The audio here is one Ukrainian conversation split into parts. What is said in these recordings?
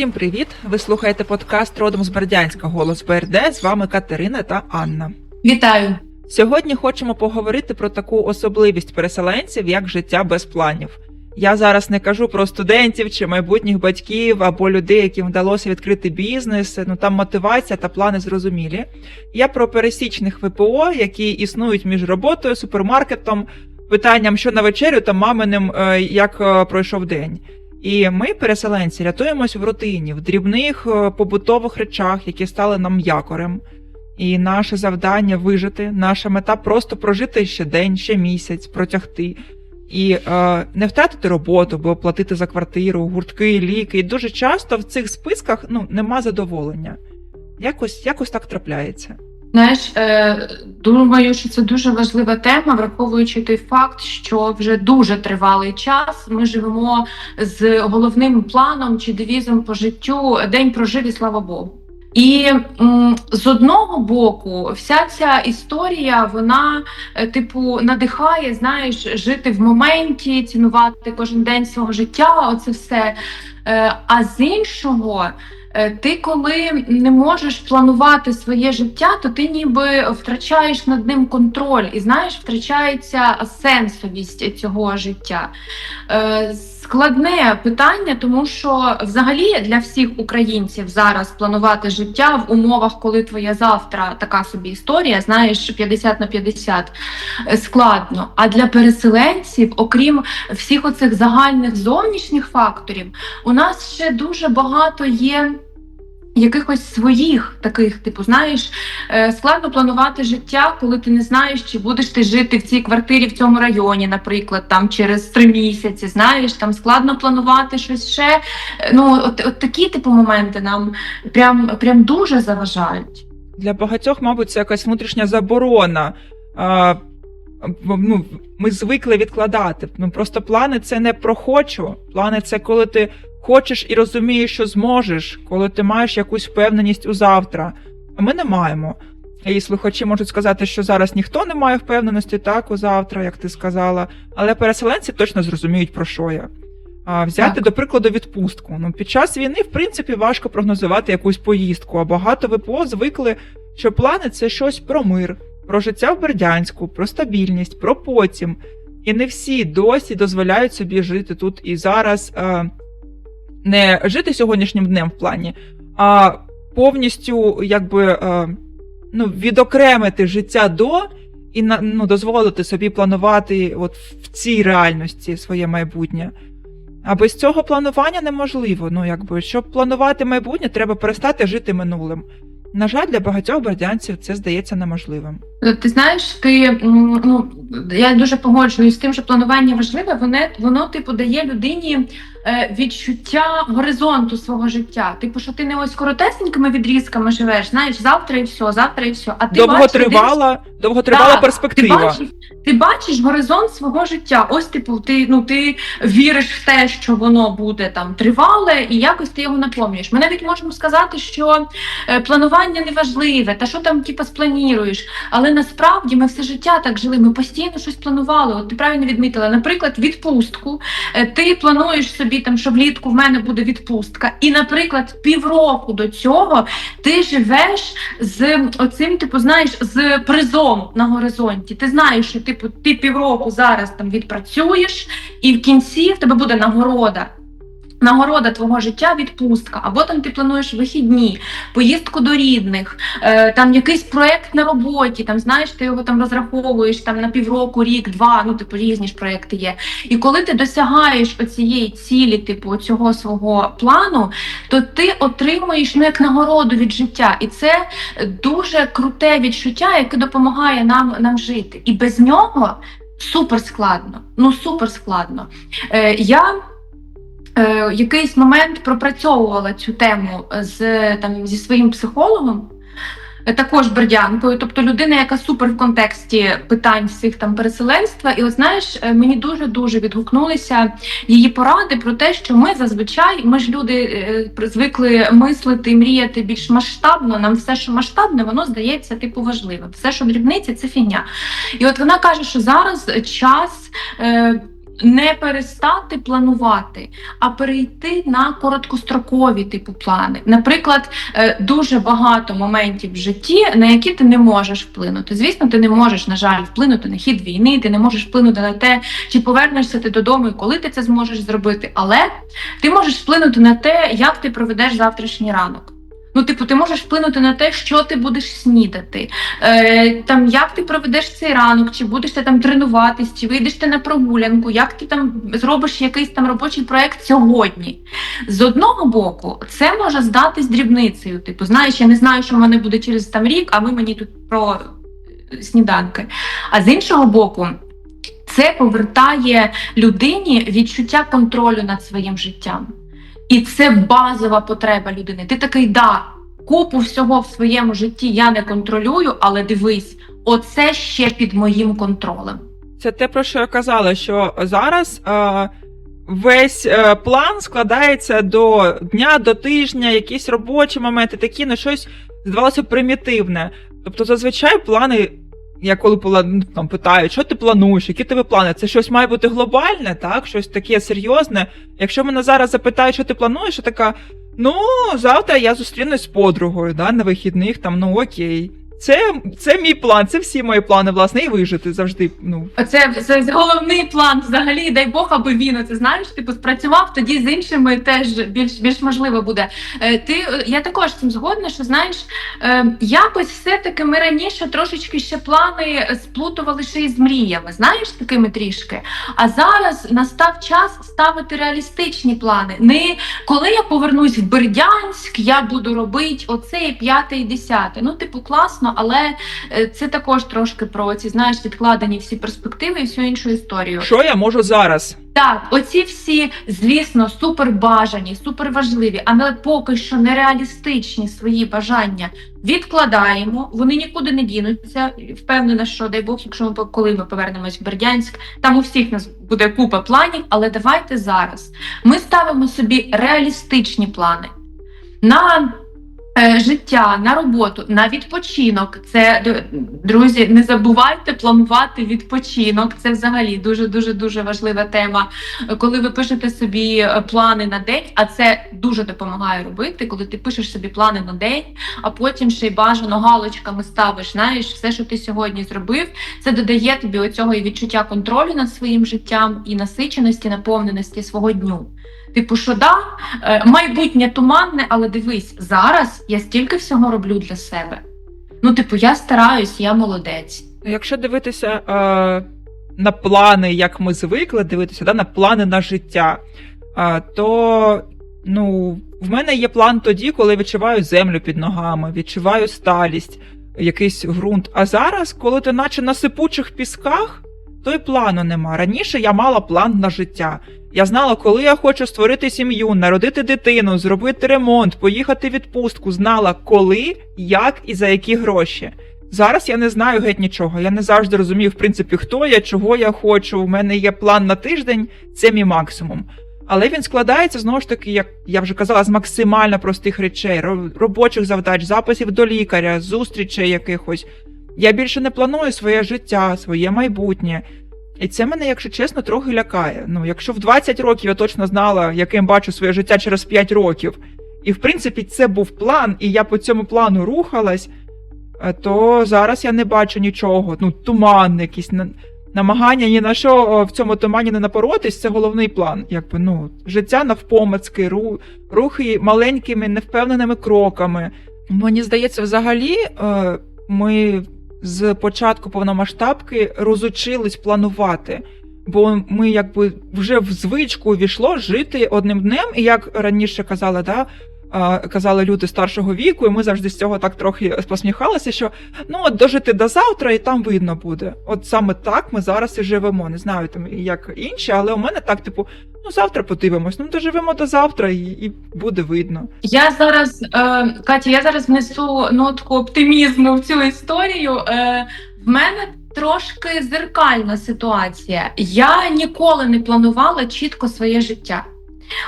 Всім привіт! Ви слухаєте подкаст родом з Бердянська Голос БРД. З вами Катерина та Анна. Вітаю! Сьогодні хочемо поговорити про таку особливість переселенців, як життя без планів. Я зараз не кажу про студентів чи майбутніх батьків або людей, яким вдалося відкрити бізнес. Ну там мотивація та плани зрозумілі. Я про пересічних ВПО, які існують між роботою, супермаркетом, питанням, що на вечерю та маминим, е, як е, пройшов день. І ми, переселенці, рятуємось в рутині, в дрібних е, побутових речах, які стали нам якорем. І наше завдання вижити, наша мета просто прожити ще день, ще місяць, протягти. І е, не втратити роботу, бо платити за квартиру, гуртки, ліки. І дуже часто в цих списках ну, нема задоволення. Якось, якось так трапляється. Знаєш, е, думаю, що це дуже важлива тема, враховуючи той факт, що вже дуже тривалий час ми живемо з головним планом чи девізом по життю день прожив і слава Богу. І з одного боку, вся ця історія, вона, е, типу, надихає, знаєш, жити в моменті, цінувати кожен день свого життя, оце все. Е, а з іншого, ти коли не можеш планувати своє життя, то ти ніби втрачаєш над ним контроль і знаєш, втрачається сенсовість цього життя. Е, Складне питання, тому що взагалі для всіх українців зараз планувати життя в умовах, коли твоя завтра така собі історія, знаєш, 50 на 50, е, складно. А для переселенців, окрім всіх оцих загальних зовнішніх факторів, у нас ще дуже багато є. Якихось своїх таких, типу, знаєш, е, складно планувати життя, коли ти не знаєш, чи будеш ти жити в цій квартирі в цьому районі, наприклад, там через три місяці. Знаєш, там складно планувати щось ще. Е, Ну, от, от такі типу моменти нам прям, прям дуже заважають. Для багатьох, мабуть, це якась внутрішня заборона. А, ну, Ми звикли відкладати. Ну, Просто плани це не про хочу. Плани це коли ти хочеш і розумієш, що зможеш, коли ти маєш якусь впевненість у завтра. А ми не маємо. І слухачі можуть сказати, що зараз ніхто не має впевненості так у завтра, як ти сказала. Але переселенці точно зрозуміють, про що я. А, Взяти, Так. до прикладу, відпустку. Ну, під час війни, в принципі, важко прогнозувати якусь поїздку, а багато ВПО звикли, що плани це щось про мир, про життя в Бердянську, про стабільність, про потім. І не всі досі дозволяють собі жити тут і зараз. Е, не жити сьогоднішнім днем в плані, а повністю якби е, ну, відокремити життя до і ну, дозволити собі планувати от в цій реальності своє майбутнє. А без цього планування неможливо. Ну, якби, щоб планувати майбутнє, треба перестати жити минулим. На жаль, для багатьох бердянців це здається неможливим. Е, Ти знаєш, ти ну я дуже погоджуюсь з тим, що планування важливе. Воно воно типу дає людині відчуття горизонту свого життя. Типу, що ти не ось коротесенькими відрізками живеш, знаєш, завтра і все, завтра і все. А ти бачиш, Довготривала, довготривала Так, Ти перспектива. бачиш, ти бачиш горизонт свого життя. Ось, типу, ти ну ти віриш в те, що воно буде там тривале, і якось ти його наповнюєш. Ми навіть можемо сказати, що е, планування не важливе, та що там типу, спланіруєш. Але насправді ми все життя так жили. Ми постійно щось планували. От ти правильно відмітила, наприклад, відпустку. Е, Ти плануєш собі там, що влітку в мене буде відпустка, і, наприклад, півроку до цього ти живеш з оцим, типу, знаєш, з призом на горизонті. Ти знаєш, що типу ти півроку зараз там відпрацюєш, і в кінці в тебе буде нагорода. Нагорода твого життя відпустка, або там ти плануєш вихідні, поїздку до рідних, е, там якийсь проект на роботі, там знаєш, ти його там розраховуєш там на півроку, рік, два, ну типу різні ж проекти є. І коли ти досягаєш оцієї цілі, типу цього свого плану, то ти отримуєш ну як нагороду від життя, і це дуже круте відчуття, яке допомагає нам, нам жити. І без нього супер складно. Ну супер складно. Е, я е, якийсь момент пропрацьовувала цю тему з там зі своїм психологом. е, Також бердянкою, тобто людина, яка супер в контексті питань всіх там переселенства, і от знаєш, е, мені дуже дуже відгукнулися її поради про те, що ми зазвичай, ми ж люди е, звикли мислити, мріяти більш масштабно. Нам все, що масштабне, воно здається типу важливим. Все, що дрібниці, це фігня. І от вона каже, що зараз час. Е, не перестати планувати, а перейти на короткострокові типу плани. Наприклад, е, дуже багато моментів в житті, на які ти не можеш вплинути. Звісно, ти не можеш, на жаль, вплинути на хід війни, ти не можеш вплинути на те, чи повернешся ти додому і коли ти це зможеш зробити. Але ти можеш вплинути на те, як ти проведеш завтрашній ранок. Ну, типу, ти можеш вплинути на те, що ти будеш снідати, е, там як ти проведеш цей ранок, чи будеш ти там тренуватись, чи вийдеш ти на прогулянку, як ти там зробиш якийсь там робочий проект сьогодні. З одного боку, це може здатись дрібницею. Типу, знаєш, я не знаю, що в мене буде через там рік, а ви мені тут про е, сніданки. А з іншого боку, це повертає людині відчуття контролю над своїм життям. І це базова потреба людини. Ти такий, да, купу всього в своєму житті я не контролюю, але дивись, оце ще під моїм контролем. Це те, про що я казала, що зараз е, весь е, план складається до дня, до тижня, якісь робочі моменти, такі, ну щось здавалося примітивне. Тобто, зазвичай плани, я коли ну, там питаю, що ти плануєш, які тебе плани? Це щось має бути глобальне, так? Щось таке серйозне. Якщо мене зараз запитають, що ти плануєш, я така. Ну, завтра я зустрінусь з подругою, да, на вихідних, там, ну окей. Це, це мій план, це всі мої плани, власне, і вижити завжди. Ну, Оце це головний план взагалі, дай Бог, аби він це знаєш, типу спрацював, тоді з іншими теж більш більш можливо буде. Е, ти я також цим згодна, що знаєш, е, якось все-таки ми раніше трошечки ще плани сплутували ще із мріями, знаєш, такими трішки. А зараз настав час ставити реалістичні плани. Не коли я повернусь в Бердянськ, я буду робити оце п'яте і десяте. Ну, типу, класно, але е, це також трошки про ці знаєш відкладені всі перспективи і всю іншу історію. що я можу зараз? Так, оці всі, звісно, супербажані, суперважливі, але поки що нереалістичні свої бажання відкладаємо. Вони нікуди не дінуться. Впевнена, що дай Бог, якщо ми коли ми повернемось в Бердянськ, там у всіх нас буде купа планів. Але давайте зараз ми ставимо собі реалістичні плани на життя, на роботу, на відпочинок. Це друзі, не забувайте планувати відпочинок. Це взагалі дуже дуже дуже важлива тема. Е, Коли ви пишете собі е, плани на день, а це дуже допомагає робити, коли ти пишеш собі плани на день, а потім ще й бажано галочками ставиш. Знаєш, все, що ти сьогодні зробив, це додає тобі оцього і відчуття контролю над своїм життям і насиченості, наповненості свого дню. Типу, що да, е, майбутнє туманне, але дивись, зараз я стільки всього роблю для себе. Ну, типу, я стараюсь, я молодець. Якщо дивитися е, на плани, як ми звикли дивитися, да, на плани на життя, е, то ну, в мене є план тоді, коли відчуваю землю під ногами, відчуваю сталість, якийсь ґрунт. А зараз, коли ти наче на сипучих пісках, то й плану нема. Раніше я мала план на життя. Я знала, коли я хочу створити сім'ю, народити дитину, зробити ремонт, поїхати в відпустку. Знала, коли, як і за які гроші. Зараз я не знаю геть нічого. Я не завжди розумію, в принципі, хто я, чого я хочу. У мене є план на тиждень, це мій максимум. Але він складається знову ж таки, як я вже казала, з максимально простих речей, робочих завдач, записів до лікаря, зустрічей якихось. Я більше не планую своє життя, своє майбутнє. І це мене, якщо чесно, трохи лякає. Ну, якщо в 20 років я точно знала, яким бачу своє життя через 5 років, і в принципі це був план, і я по цьому плану рухалась, е, то зараз я не бачу нічого. Ну, туман, якісь намагання ні на що в цьому тумані не напоротись, це головний план. Якби ну, життя навпомацьки, ру, рухи маленькими, невпевненими кроками. Мені здається, взагалі, е, ми з початку повномасштабки розучились планувати. Бо ми якби вже в звичку війшло жити одним днем, і як раніше казали, да, казали люди старшого віку, і ми завжди з цього так трохи посміхалися, що ну от дожити до завтра, і там видно буде. От саме так ми зараз і живемо. Не знаю там як інші, але у мене так, типу, ну завтра подивимось, ну доживемо до завтра, і, і буде видно. Я зараз, е, Катя, я зараз внесу нотку оптимізму в цю історію. Е, в мене трошки зеркальна ситуація. Я ніколи не планувала чітко своє життя.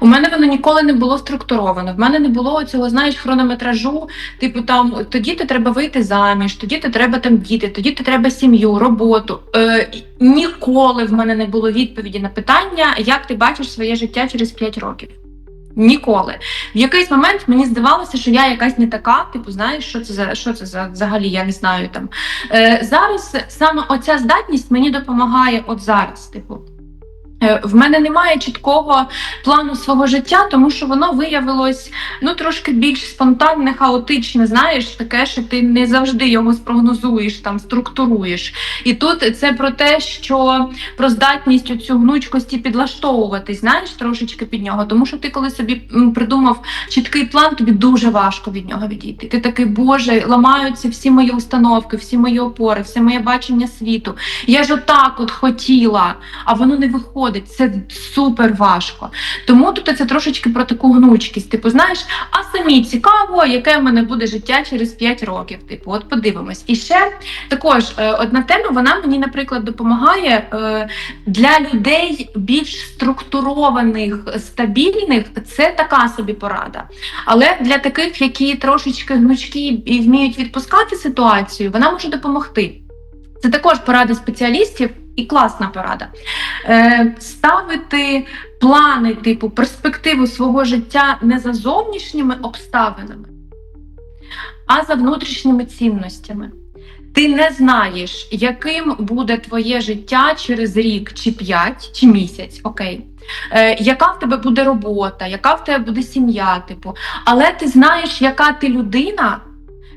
У мене воно ніколи не було структуровано. В мене не було цього, знаєш, хронометражу. Типу, там тоді ти треба вийти заміж, тоді ти треба там діти, тоді ти треба сім'ю, роботу. Е, ніколи в мене не було відповіді на питання, як ти бачиш своє життя через 5 років. Ніколи. В якийсь момент мені здавалося, що я якась не така, типу, знаєш, що це за що це за взагалі, я не знаю там. Е, зараз саме оця здатність мені допомагає от зараз. Типу, в мене немає чіткого плану свого життя, тому що воно виявилось ну трошки більш спонтанне, хаотичне. Знаєш, таке, що ти не завжди його спрогнозуєш, там структуруєш. І тут це про те, що про здатність цю гнучкості підлаштовуватись, знаєш, трошечки під нього. Тому що ти, коли собі придумав чіткий план, тобі дуже важко від нього відійти. Ти такий, Боже, ламаються всі мої установки, всі мої опори, все моє бачення світу. Я ж отак от хотіла, а воно не виходить. Це супер важко. Тому тут це трошечки про таку гнучкість. Типу, знаєш, а самі цікаво, яке в мене буде життя через 5 років. Типу, от подивимось. І ще також е, одна тема, вона мені, наприклад, допомагає е, для людей більш структурованих, стабільних. Це така собі порада. Але для таких, які трошечки гнучкі і вміють відпускати ситуацію, вона може допомогти. Це також порада спеціалістів і класна порада. Е, ставити плани, типу, перспективу свого життя не за зовнішніми обставинами, а за внутрішніми цінностями. Ти не знаєш, яким буде твоє життя через рік, чи п'ять, чи місяць, окей. Е, яка в тебе буде робота, яка в тебе буде сім'я, типу, але ти знаєш, яка ти людина,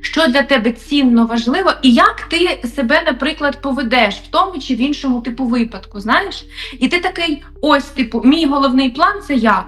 що для тебе цінно важливо, і як ти себе, наприклад, поведеш в тому чи в іншому типу випадку. Знаєш? І ти такий: ось, типу, мій головний план це я.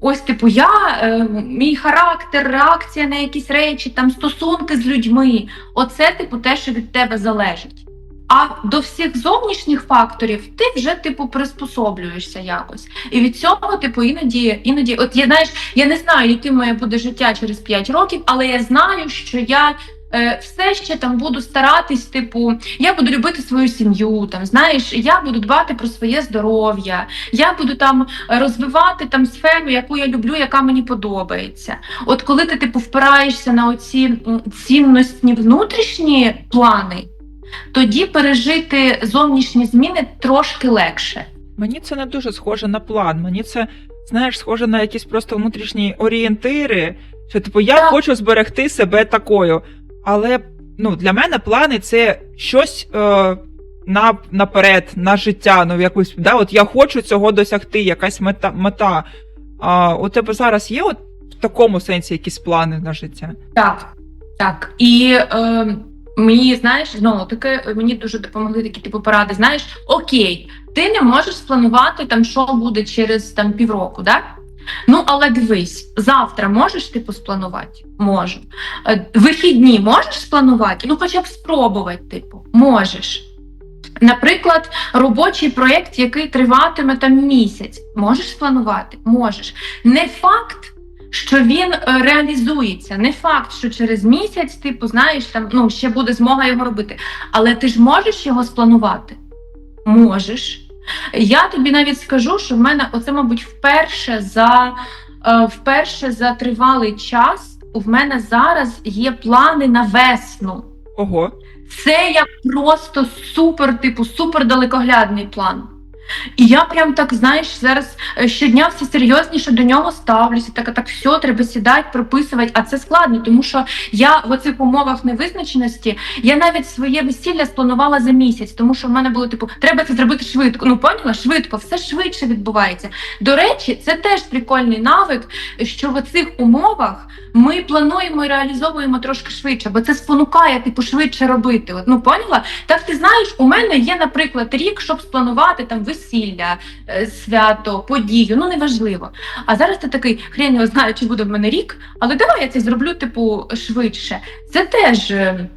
Ось, типу, я, е, мій характер, реакція на якісь речі, там стосунки з людьми. Оце, типу, те, що від тебе залежить. А до всіх зовнішніх факторів ти вже типу приспособлюєшся якось. І від цього, типу, іноді, іноді, от я знаєш, я не знаю, яким моє буде життя через 5 років, але я знаю, що я е, все ще там буду старатись, типу, я буду любити свою сім'ю. Там знаєш, я буду дбати про своє здоров'я, я буду там розвивати там сферу, яку я люблю, яка мені подобається. От коли ти типу впираєшся на оці м, цінностні внутрішні плани. Тоді пережити зовнішні зміни трошки легше. Мені це не дуже схоже на план. Мені це, знаєш, схоже на якісь просто внутрішні орієнтири. Що, типу, я Так. хочу зберегти себе такою. Але ну, для мене плани це щось е, на, наперед, на життя. Ну, якусь, да, от я хочу цього досягти, якась мета. мета. А, у тебе зараз є от в такому сенсі якісь плани на життя? Так, так. І е, мені, знаєш, знову таки мені дуже допомогли такі типу поради. Знаєш, окей, ти не можеш спланувати там, що буде через там півроку, да? Ну, але дивись, завтра можеш типу спланувати? Можу. Е, Вихідні можеш спланувати? Ну, хоча б спробувати, типу, можеш. Наприклад, робочий проєкт, який триватиме там місяць, можеш спланувати? Можеш. Не факт, що він е, реалізується. Не факт, що через місяць, типу, знаєш, там ну ще буде змога його робити. Але ти ж можеш його спланувати? Можеш. Я тобі навіть скажу, що в мене оце, мабуть, вперше за е, вперше за тривалий час у мене зараз є плани на весну. Ого. Це як просто супер, типу, супер далекоглядний план. І я прям так, знаєш, зараз е, щодня все серйозніше до нього ставлюся. Так, так, все, треба сідати, прописувати. А це складно, тому що я в оцих умовах невизначеності, я навіть своє весілля спланувала за місяць, тому що в мене було типу, треба це зробити швидко. Ну, поняла? Швидко, все швидше відбувається. До речі, це теж прикольний навик, що в оцих умовах ми плануємо і реалізовуємо трошки швидше, бо це спонукає типу швидше робити. От, ну поняла? Так ти знаєш, у мене є, наприклад, рік, щоб спланувати там весілля, е, свято, подію. Ну неважливо. А зараз ти такий хрен його знає, чи буде в мене рік, але давай я це зроблю, типу, швидше. Це теж. е,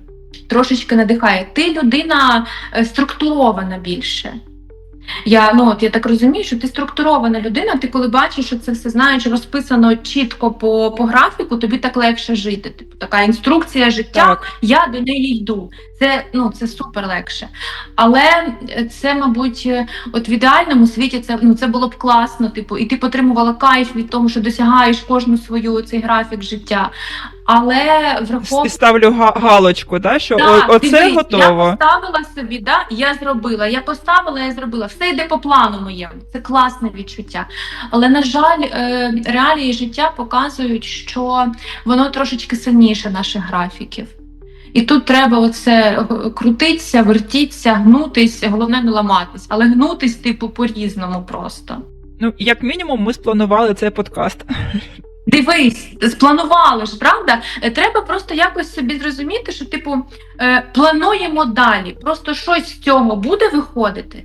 Трошечки надихає. Ти людина е, структурована більше. Я ну от я так розумію, що ти структурована людина. Ти коли бачиш, що це все знаєш, розписано чітко по, по графіку, тобі так легше жити. Типу така інструкція життя, Так. я до неї йду. Це ну це супер легше. Але це, мабуть, от в ідеальному світі це ну це було б класно. Типу, і ти отримувала кайф від того, що досягаєш кожну свою цей графік життя. Але І враховуючи ставлю га- галочку, да, що о- оце дивись, готово. Я поставила собі, да, я зробила. Я поставила, я зробила. Все йде по плану моєму. Це класне відчуття. Але на жаль, е, реалії життя показують, що воно трошечки сильніше наших графіків. І тут треба оце е, крутитися, вертітися, гнутись, головне не ламатись, але гнутись, типу, по-різному просто. Ну, як мінімум, ми спланували цей подкаст. Дивись, спланували ж, правда? Е, Треба просто якось собі зрозуміти, що типу е, плануємо далі. Просто щось з цього буде виходити,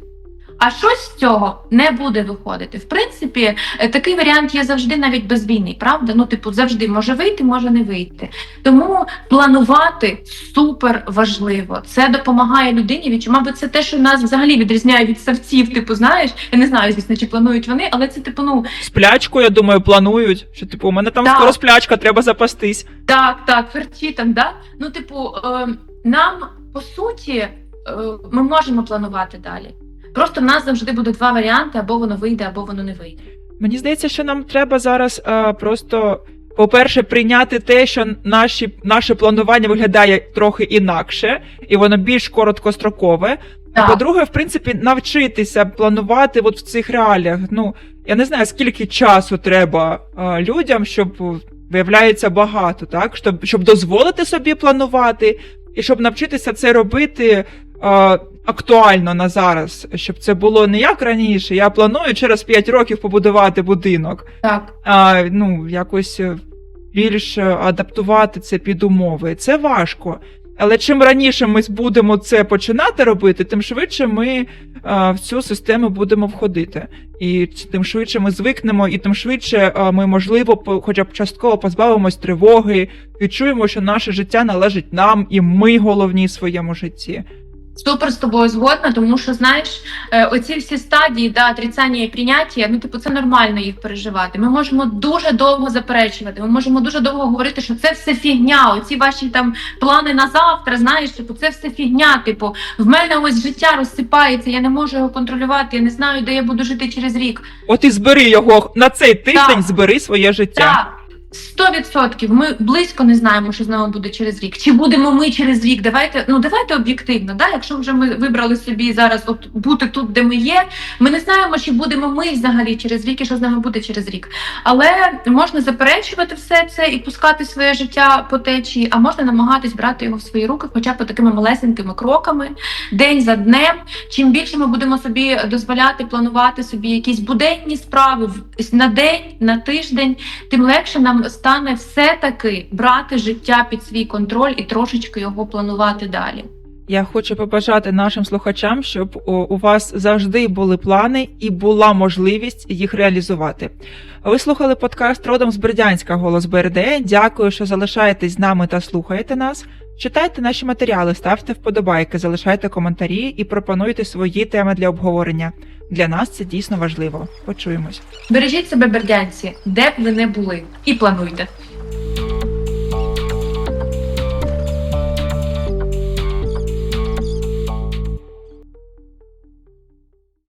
а щось з цього не буде виходити. В принципі, е, такий варіант є завжди навіть без війни, правда? Ну, типу, завжди може вийти, може не вийти. Тому планувати супер важливо. Це допомагає людині. Відчу, мабуть, це те, що нас взагалі відрізняє від савців. Типу, знаєш, я не знаю, звісно, чи планують вони, але це типу, ну. Сплячку, я думаю, планують. Що, типу, у мене там Так. скоро сплячка, треба запастись. Так, так, ферчі там, да? Ну, типу, е, нам по суті е, ми можемо планувати далі. Просто в нас завжди буде два варіанти: або воно вийде, або воно не вийде. Мені здається, що нам треба зараз е, просто, по-перше, прийняти те, що наші, наше планування виглядає трохи інакше, і воно більш короткострокове. А по-друге, в принципі, навчитися планувати от в цих реаліях. Ну, я не знаю, скільки часу треба е, людям, щоб виявляється багато, так? Щоб, щоб дозволити собі планувати, і щоб навчитися це робити. е, Актуально на зараз, щоб це було не як раніше. Я планую через 5 років побудувати будинок, Так. а ну якось е, більш е, адаптувати це під умови. Це важко. Але чим раніше ми будемо це починати робити, тим швидше ми е, в цю систему будемо входити. І тим швидше ми звикнемо, і тим швидше е, ми, можливо, по- хоча б частково позбавимось тривоги, відчуємо, що наше життя належить нам, і ми головні в своєму житті. Супер з тобою згодна, тому що знаєш, е, оці всі стадії да, отрицання і прийняття, ну типу, це нормально їх переживати. Ми можемо дуже довго заперечувати. Ми можемо дуже довго говорити, що це все фігня. Оці ваші там плани на завтра. Знаєш, типу, це все фігня. Типу, в мене ось життя розсипається, я не можу його контролювати. Я не знаю, де я буду жити через рік. От і збери його на цей тиждень, Так. збери своє життя. Так. Сто відсотків. Ми близько не знаємо, що з нами буде через рік. Чи будемо ми через рік? Давайте, ну давайте об'єктивно. Да? Якщо вже ми вибрали собі зараз от бути тут, де ми є, ми не знаємо, чи будемо ми взагалі через рік і що з нами буде через рік. Але можна заперечувати все це і пускати своє життя по течії, а можна намагатись брати його в свої руки, хоча б такими малесенькими кроками, день за днем. Чим більше ми будемо собі дозволяти планувати собі якісь буденні справи на день, на тиждень, тим легше нам стане все-таки брати життя під свій контроль і трошечки його планувати далі. Я хочу побажати нашим слухачам, щоб у вас завжди були плани і була можливість їх реалізувати. Ви слухали подкаст родом з Бердянська Голос БРД. Дякую, що залишаєтесь з нами та слухаєте нас. Читайте наші матеріали, ставте вподобайки, залишайте коментарі і пропонуйте свої теми для обговорення. Для нас це дійсно важливо. Почуємось. Бережіть себе, бердянці, де б ви не були, і плануйте.